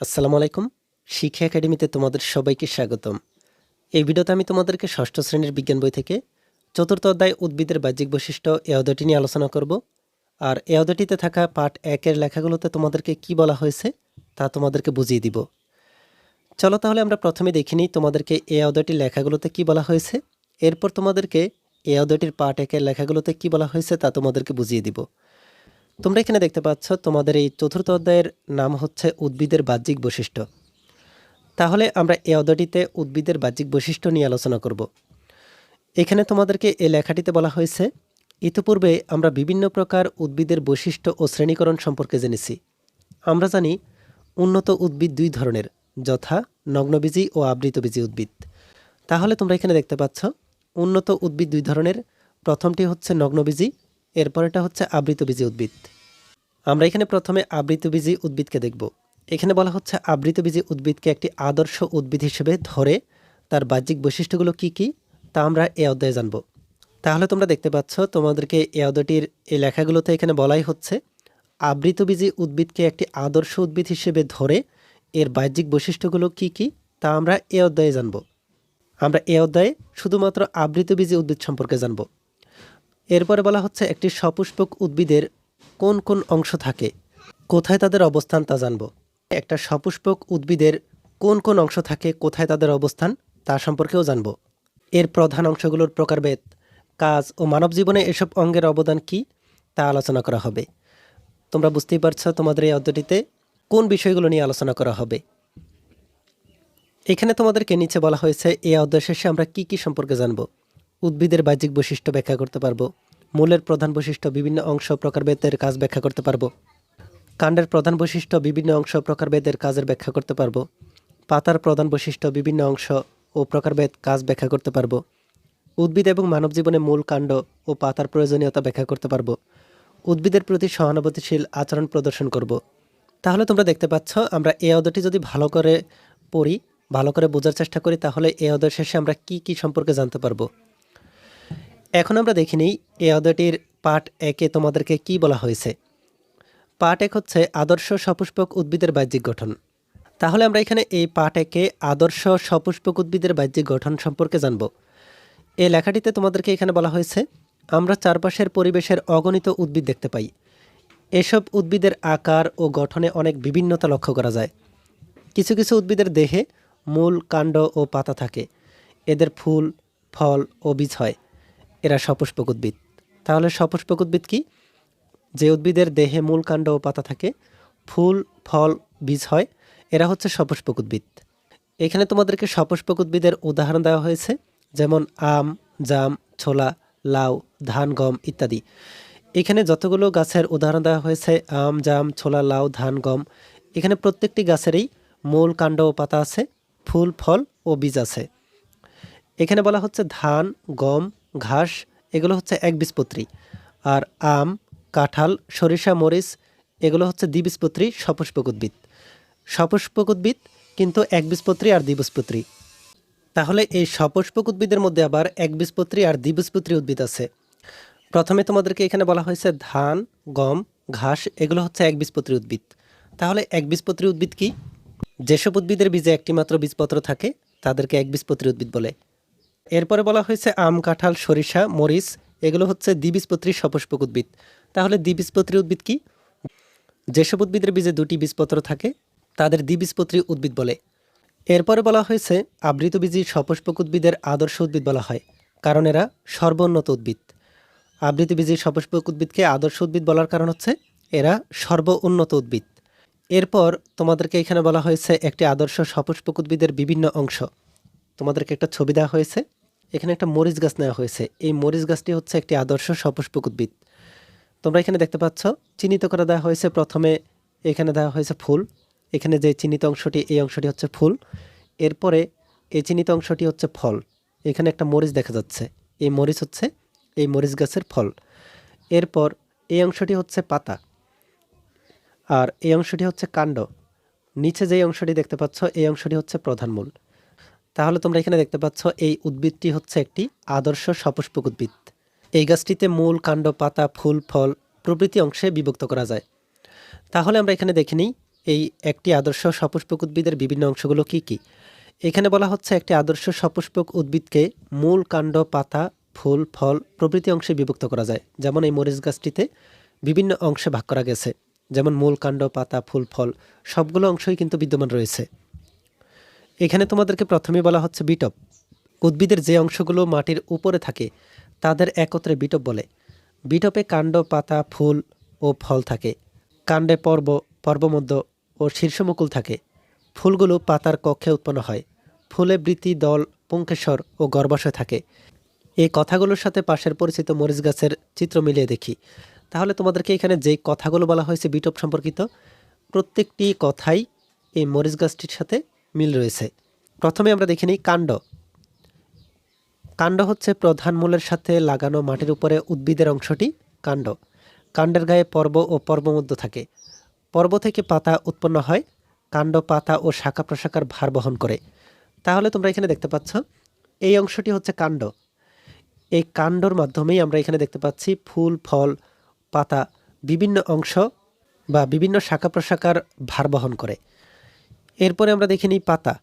আসসালামু আলাইকুম। শিক্ষা একাডেমিতে তোমাদের সবাইকে স্বাগতম। এই ভিডিওতে আমি তোমাদেরকে ষষ্ঠ শ্রেণির বিজ্ঞান বই থেকে চতুর্থ অধ্যায় উদ্ভিদের বাহ্যিক বৈশিষ্ট্য এ অধ্যায়টি নিয়ে আলোচনা করব। আর এ অধ্যায়টিতে থাকা পাঠ একের লেখাগুলোতে তোমাদেরকে কি বলা হয়েছে তা তোমাদেরকে বুঝিয়ে দিব। চলো তাহলে আমরা প্রথমে দেখে নিই তোমাদেরকে এ অধ্যায়টির লেখাগুলোতে কি বলা হয়েছে। এরপর তোমাদেরকে এ অধ্যায়টির পাঠ একের লেখাগুলোতে কি বলা হয়েছে তা তোমাদেরকে বুঝিয়ে দিব। তোমরা এখানে দেখতে পাচ্ছ তোমাদের এই চতুর্থ অধ্যায়ের নাম হচ্ছে উদ্ভিদের বাহ্যিক বৈশিষ্ট্য। তাহলে আমরা এই অধ্যায়টিতে উদ্ভিদের বাহ্যিক বৈশিষ্ট্য নিয়ে আলোচনা করব। এখানে তোমাদেরকে এই লেখাটিতে বলা হয়েছে, ইতিপূর্বে আমরা বিভিন্ন প্রকার উদ্ভিদের বৈশিষ্ট্য ও শ্রেণীকরণ সম্পর্কে জেনেছি। আমরা জানি উন্নত উদ্ভিদ দুই ধরনের, যথা নগ্নবীজী ও আবৃতবীজী উদ্ভিদ। তাহলে তোমরা এখানে দেখতে পাচ্ছ, উন্নত উদ্ভিদ দুই ধরনের, প্রথমটি হচ্ছে নগ্নবীজী এরপরেটা হচ্ছে আবৃতবীজী উদ্ভিদ। আমরা এখানে প্রথমে আবৃতবীজী উদ্ভিদকে দেখব। এখানে বলা হচ্ছে আবৃতবীজী উদ্ভিদকে একটি আদর্শ উদ্ভিদ হিসেবে ধরে তার বাহ্যিক বৈশিষ্ট্যগুলো কি কি, তা আমরা এ অধ্যায়ে জানব। তাহলে তোমরা দেখতে পাচ্ছ, তোমাদেরকে এ অধ্যায়টির এই লেখাগুলোতে এখানে বলাই হচ্ছে আবৃতবীজী উদ্ভিদকে একটি আদর্শ উদ্ভিদ হিসেবে ধরে এর বাহ্যিক বৈশিষ্ট্যগুলো কি কি, তা আমরা এ অধ্যায়ে জানব। আমরা এ অধ্যায়ে শুধুমাত্র আবৃতবীজী উদ্ভিদ সম্পর্কে জানব। এরপরে বলা হচ্ছে একটি সপুষ্পক উদ্ভিদের কোন কোন অংশ থাকে, কোথায় তাদের অবস্থান তা জানব। একটা সপুষ্পক উদ্ভিদের কোন কোন অংশ থাকে, কোথায় তাদের অবস্থান তা সম্পর্কেও জানব। এর প্রধান অংশগুলোর প্রকারভেদ, কাজ ও মানব জীবনে এসব অঙ্গের অবদান কি, তা আলোচনা করা হবে। তোমরা বুঝতেই পারছ তোমাদের এই অধ্যায়টিতে কোন বিষয়গুলো নিয়ে আলোচনা করা হবে। এখানে তোমাদেরকে নিচে বলা হয়েছে এই অধ্যায় শেষে আমরা কি কি সম্পর্কে জানব। উদ্ভিদের বাহ্যিক বৈশিষ্ট্য ব্যাখ্যা করতে পারব। মূলের প্রধান বৈশিষ্ট্য বিভিন্ন অংশ প্রকারভেদের কাজ ব্যাখ্যা করতে পারব। কাণ্ডের প্রধান বৈশিষ্ট্য বিভিন্ন অংশ প্রকারভেদের কাজের ব্যাখ্যা করতে পারব। পাতার প্রধান বৈশিষ্ট্য বিভিন্ন অংশ ও প্রকারভেদ কাজ ব্যাখ্যা করতে পারব। উদ্ভিদ এবং মানব জীবনে মূল কাণ্ড ও পাতার প্রয়োজনীয়তা ব্যাখ্যা করতে পারব। উদ্ভিদের প্রতি সহানুভূতিশীল আচরণ প্রদর্শন করব। তাহলে তোমরা দেখতে পাচ্ছ, আমরা এই অধ্যায়টি যদি ভালো করে পড়ি, ভালো করে বোঝার চেষ্টা করি, তাহলে এই অধ্যায় শেষে আমরা কি কি সম্পর্কে জানতে পারব? এখন আমরা দেখে নিই এই অধ্যায়টির পাঠ একে তোমাদেরকে কি বলা হয়েছে। পাঠ এক হচ্ছে আদর্শ সপুষ্পক উদ্ভিদের বাহ্যিক গঠন। তাহলে আমরা এখানে এই পাঠ একে আদর্শ সপুষ্পক উদ্ভিদের বাহ্যিক গঠন সম্পর্কে জানব। এই লেখাটিতে তোমাদেরকে এখানে বলা হয়েছে, আমরা চারপাশের পরিবেশের অগণিত উদ্ভিদ দেখতে পাই। এসব উদ্ভিদের আকার ও গঠনে অনেক বিভিন্নতা লক্ষ্য করা যায়। কিছু কিছু উদ্ভিদের দেহে মূল কাণ্ড ও পাতা থাকে। এদের ফুল, ফল ও বীজ হয়। এরা সপুষ্পক উদ্ভিদ। তাহলে সপুষ্পক উদ্ভিদ কি? যে উদ্ভিদের দেহে মূল কাণ্ড ও পাতা থাকে, ফুল, ফল, বীজ হয়, এরা হচ্ছে সপুষ্পক উদ্ভিদ। এখানে তোমাদেরকে সপুষ্পক উদ্ভিদের উদাহরণ দেওয়া হয়েছে, যেমন আম, জাম, ছোলা, লাউ, ধান, গম ইত্যাদি। এখানে যতগুলো গাছের উদাহরণ দেওয়া হয়েছে, আম, জাম, ছোলা, লাউ, ধান, গম, এখানে প্রত্যেকটি গাছেরই মূল কাণ্ড ও পাতা আছে, ফুল, ফল ও বীজ আছে। এখানে বলা হচ্ছে ধান, গম ঘাস, এগুলো হচ্ছে একবীজপত্রী আর আম, কাঁঠাল, সরিষা, মরিচ, এগুলো হচ্ছে দ্বিবীজপত্রী সপুষ্পক উদ্ভিদ সপুষ্পক উদ্ভিদ কিন্তু একবীজপত্রী আর দ্বিবীজপত্রী তাহলে এই সপুষ্পক উদ্ভিদের মধ্যে আবার একবীজপত্রী আর দ্বিবীজপত্রী উদ্ভিদ আছে। প্রথমে তোমাদেরকে এখানে বলা হয়েছে ধান, গম, ঘাস, এগুলো হচ্ছে একবীজপত্রী উদ্ভিদ। তাহলে একবীজপত্রী উদ্ভিদ কি? যেসব উদ্ভিদের বীজে একটি মাত্র বীজপত্র থাকে, তাদেরকে একবীজপত্রী উদ্ভিদ বলে। এরপরে বলা হয়েছে আম, কাঁঠাল, সরিষা, মরিচ, এগুলো হচ্ছে দ্বিবীজপত্রী সপুষ্পক উদ্ভিদ। তাহলে দ্বিবীজপত্রী উদ্ভিদ কি? যেসব উদ্ভিদের বীজে দুটি বীজপত্র থাকে, তাদের দ্বিবীজপত্রী উদ্ভিদ বলে। এরপরে বলা হয়েছে আবৃতবীজী সপুষ্পক উদ্ভিদের আদর্শ উদ্ভিদ বলা হয়, কারণ এরা সর্বোন্নত উদ্ভিদ। আবৃতবীজী সপুষ্পক উদ্ভিদকে আদর্শ উদ্ভিদ বলার কারণ হচ্ছে এরা সর্ব উন্নত উদ্ভিদ। এরপর তোমাদেরকে এখানে বলা হয়েছে একটি আদর্শ সপুষ্পক উদ্ভিদের বিভিন্ন অংশ। তোমাদেরকে একটা ছবি দেওয়া হয়েছে। এখানে একটা মরিচ গাছ নেওয়া হয়েছে। এই মরিচ গাছটি হচ্ছে একটি আদর্শ সপুষ্পক উদ্ভিদ তোমরা এখানে দেখতে পাচ্ছ, চিহ্নিত করে দেওয়া হয়েছে প্রথমে এখানে দেওয়া হয়েছে ফুল। এখানে যে চিহ্নিত অংশটি, এই অংশটি হচ্ছে ফুল। এরপরে এই চিহ্নিত অংশটি হচ্ছে ফল। এখানে একটা মরিচ দেখা যাচ্ছে। এই মরিচ হচ্ছে, এই মরিচ গাছের ফল। এরপর এই অংশটি হচ্ছে পাতা। আর এই অংশটি হচ্ছে কাণ্ড। নিচে যেই অংশটি দেখতে পাচ্ছ, এই অংশটি হচ্ছে প্রধান মূল। তাহলে তোমরা এখানে দেখতে পাচ্ছ এই উদ্ভিদটি হচ্ছে একটি আদর্শ সপুষ্পক উদ্ভিদ। এই গাছটিতে মূল কাণ্ড, পাতা, ফুল, ফল প্রভৃতি অংশে বিভক্ত করা যায়। তাহলে আমরা এখানে দেখে নিই, এই একটি আদর্শ সপুষ্পক উদ্ভিদের বিভিন্ন অংশগুলো কি কি? এখানে বলা হচ্ছে একটি আদর্শ সপুষ্পক উদ্ভিদকে মূল কাণ্ড, পাতা, ফুল, ফল প্রভৃতি অংশে বিভক্ত করা যায়। যেমন এই মরিচ গাছটিতে বিভিন্ন অংশে ভাগ করা গেছে। যেমন মূল কাণ্ড, পাতা, ফুল, ফল সবগুলো অংশই কিন্তু বিদ্যমান রয়েছে। এখানে তোমাদেরকে প্রথমে বলা হচ্ছে বিটপ। উদ্ভিদের যে অংশগুলো মাটির উপরে থাকে, তাদের একত্রে বিটপ বলে। বিটপে কাণ্ড, পাতা, ফুল ও ফল থাকে। কাণ্ডে পর্ব, পর্বমধ্য ও শীর্ষমুকুল থাকে। ফুলগুলো পাতার কক্ষে উৎপন্ন হয়। ফুলে বৃতি দল পুঙ্কেশ্বর ও গর্ভাশয় থাকে। এই কথাগুলোর সাথে পাশের পরিচিত মরিচ গাছের চিত্র মিলিয়ে দেখি। তাহলে তোমাদেরকে এখানে যে কথাগুলো বলা হয়েছে বিটপ সম্পর্কিত, প্রত্যেকটি কথাই এই মরিচ গাছটির সাথে মিল রয়েছে। প্রথমে আমরা দেখে নিই কাণ্ড। কাণ্ড হচ্ছে প্রধান মূলের সাথে লাগানো মাটির উপরে উদ্ভিদের অংশটি কাণ্ড। কাণ্ডের গায়ে পর্ব ও পর্বমধ্য থাকে। পর্ব থেকে পাতা উৎপন্ন হয়। কাণ্ড, পাতা ও শাখা প্রশাখার ভার বহন করে। তাহলে তোমরা এখানে দেখতে পাচ্ছ, এই অংশটি হচ্ছে কাণ্ড। এই কাণ্ডর মাধ্যমেই আমরা এখানে দেখতে পাচ্ছি ফুল, ফল, পাতা বিভিন্ন অংশ বা বিভিন্ন শাখা প্রশাখার ভার বহন করে। এরপরে আমরা দেখে নিই পাতা।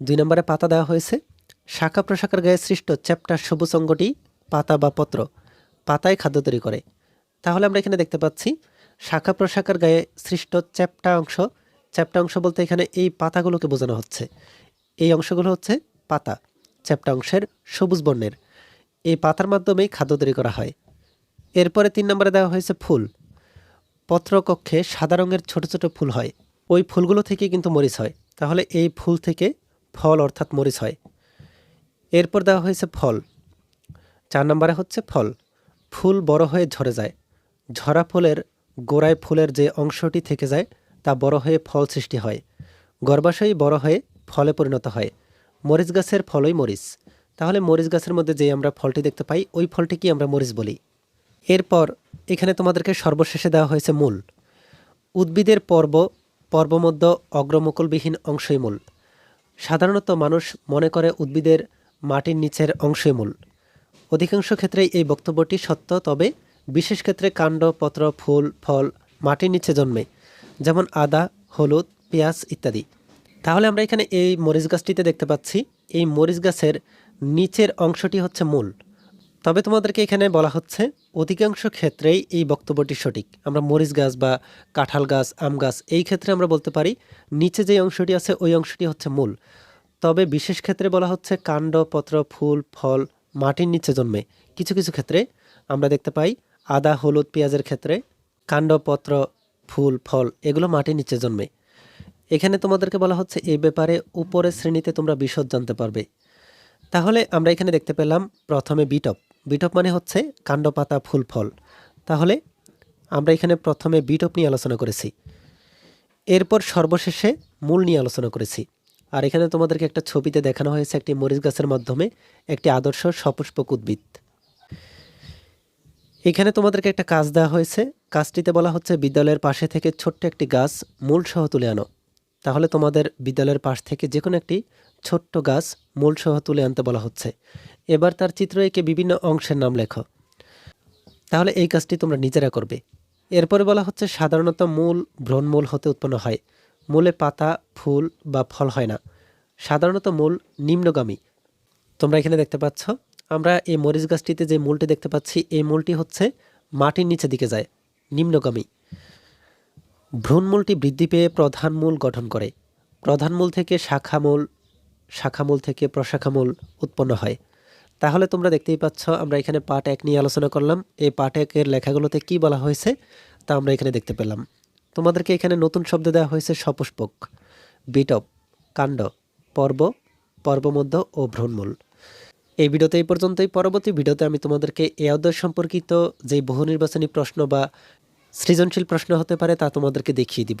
দুই নম্বরে পাতা দেওয়া হয়েছে। শাখা প্রশাখার গায়ে সৃষ্ট চ্যাপ্টার সবুজ অঙ্গটি পাতা বা পত্র, পাতায় খাদ্য তৈরি করে। তাহলে আমরা এখানে দেখতে পাচ্ছি, শাখা প্রশাখার গায়ে সৃষ্ট চ্যাপ্টা অংশ চ্যাপ্টা অংশ বলতে এখানে এই পাতাগুলোকে বোঝানো হচ্ছে। এই অংশগুলো হচ্ছে পাতা চ্যাপ্টা অংশের সবুজ বর্ণের। এই পাতার মাধ্যমেই খাদ্য তৈরি করা হয়। এরপরে তিন নম্বরে দেওয়া হয়েছে ফুল। পত্রকক্ষে সাদা রঙের ছোট ছোট ফুল হয়। ওই ফুলগুলো থেকে কিন্তু মরিচ হয়। তাহলে এই ফুল থেকে ফল অর্থাৎ মরিচ হয়। এরপর দেওয়া হয়েছে ফল। চার নম্বরে হচ্ছে ফল। ফুল বড় হয়ে ঝরে যায়। ঝরা ফুলের গোড়ায় ফুলের যে অংশটি থেকে যায়, তা বড় হয়ে ফল সৃষ্টি হয়। গর্ভাশয়ী বড় হয়ে ফলে পরিণত হয়। মরিচ গাছের ফলই মরিচ। তাহলে মরিচ গাছের মধ্যে যে আমরা ফলটি দেখতে পাই, ওই ফলটিকে আমরা মরিচ বলি। এরপর এখানে তোমাদেরকে সর্বশেষে দেওয়া হয়েছে মূল। উদ্ভিদের পর্ব পর্বমধ্য অগ্রমুকুলবিহীন অংশই মূল সাধারণত মানুষ মনে করে উদ্ভিদের মাটির নিচের অংশই মূল অধিকাংশ ক্ষেত্রেই এই বক্তব্যটি সত্য, তবে বিশেষ ক্ষেত্রে কাণ্ড, পত্র, ফুল, ফল, মাটির নিচে জন্মে, যেমন আদা, হলুদ, পেঁয়াজ ইত্যাদি। তাহলে আমরা এখানে এই মরিচ গাছটিতে দেখতে পাচ্ছি, এই মরিচ গাছের নিচের অংশটি হচ্ছে মূল। তবে তোমাদেরকে এখানে বলা হচ্ছে অধিকাংশ ক্ষেত্রেই এই বক্তব্যটি সঠিক। আমরা মরিচ গাছ বা কাঁঠাল গাছ, আম গাছ, এই ক্ষেত্রে আমরা বলতে পারি নিচে যে অংশটি আছে, ওই অংশটি হচ্ছে মূল। তবে বিশেষ ক্ষেত্রে বলা হচ্ছে কাণ্ড, পত্র, ফুল, ফল, মাটির নিচে জন্মে। কিছু কিছু ক্ষেত্রে আমরা দেখতে পাই আদা, হলুদ, পেঁয়াজের ক্ষেত্রে কাণ্ড, পত্র, ফুল, ফল, এগুলো মাটির নিচে জন্মে। এখানে তোমাদেরকে বলা হচ্ছে এই ব্যাপারে উপরের শ্রেণীতে তোমরা বিশদ জানতে পারবে। তাহলে আমরা এখানে দেখতে পেলাম প্রথমে বিটপ। বিটপ মানে হচ্ছে কাণ্ড পাতা ফুল, ফল। তাহলে আমরা এখানে প্রথমে বিটপ নিয়ে আলোচনা করেছি। এরপর সর্বশেষে মূল নিয়ে আলোচনা করেছি। আর এখানে তোমাদেরকে একটা ছবিতে দেখানো হয়েছে একটি মরিচ গাছের মাধ্যমে একটি আদর্শ সপুষ্পক উদ্ভিদ। এখানে তোমাদেরকে একটা কাজ দেওয়া হয়েছে। কাজটিতে বলা হচ্ছে বিদ্যালয়ের পাশে থেকে ছোট্ট একটি গাছ মূল সহ তুলে আনো। তাহলে তোমাদের বিদ্যালয়ের পাশ থেকে যে কোনো একটি ছোট্ট গাছ মূল সহ তুলে আনতে বলা হচ্ছে। এবার তার চিত্র এঁকে বিভিন্ন অংশের নাম লেখো। তাহলে এই কাজটি তোমরা নিজেরা করবে। এরপরে বলা হচ্ছে, সাধারণত মূল ভ্রণমূল হতে উৎপন্ন হয়। মূলে পাতা, ফুল বা ফল হয় না। সাধারণত মূল নিম্নগামী। তোমরা এখানে দেখতে পাচ্ছ, আমরা এই মরিচ গাছটিতে যে মূলটি দেখতে পাচ্ছি, এই মূলটি হচ্ছে মাটির নিচে দিকে যায়, নিম্নগামী। ভ্রূণমূলটি বৃদ্ধি পেয়ে প্রধান মূল গঠন করে। প্রধান মূল থেকে শাখামূল শাখামূল থেকে প্রশাখামূল উৎপন্ন হয়। তাহলে তোমরা দেখতেই পাচ্ছ, আমরা এখানে পার্ট এক নিয়ে আলোচনা করলাম। এই পার্ট একের লেখাগুলোতে কি বলা হয়েছে তা আমরা এখানে দেখতে পেলাম। তোমাদেরকে এখানে নতুন শব্দ দেওয়া হয়েছে সপুষ্পক, বিটপ, কাণ্ড, পর্ব, পর্বমধ্য ও ভ্রূণমূল। এই ভিডিওতে এই পর্যন্তই। পরবর্তী ভিডিওতে আমি তোমাদেরকে এ অধ্যায় সম্পর্কিত যে বহু নির্বাচনী প্রশ্ন বা সৃজনশীল প্রশ্ন হতে পারে তা তোমাদেরকে দেখিয়ে দিব।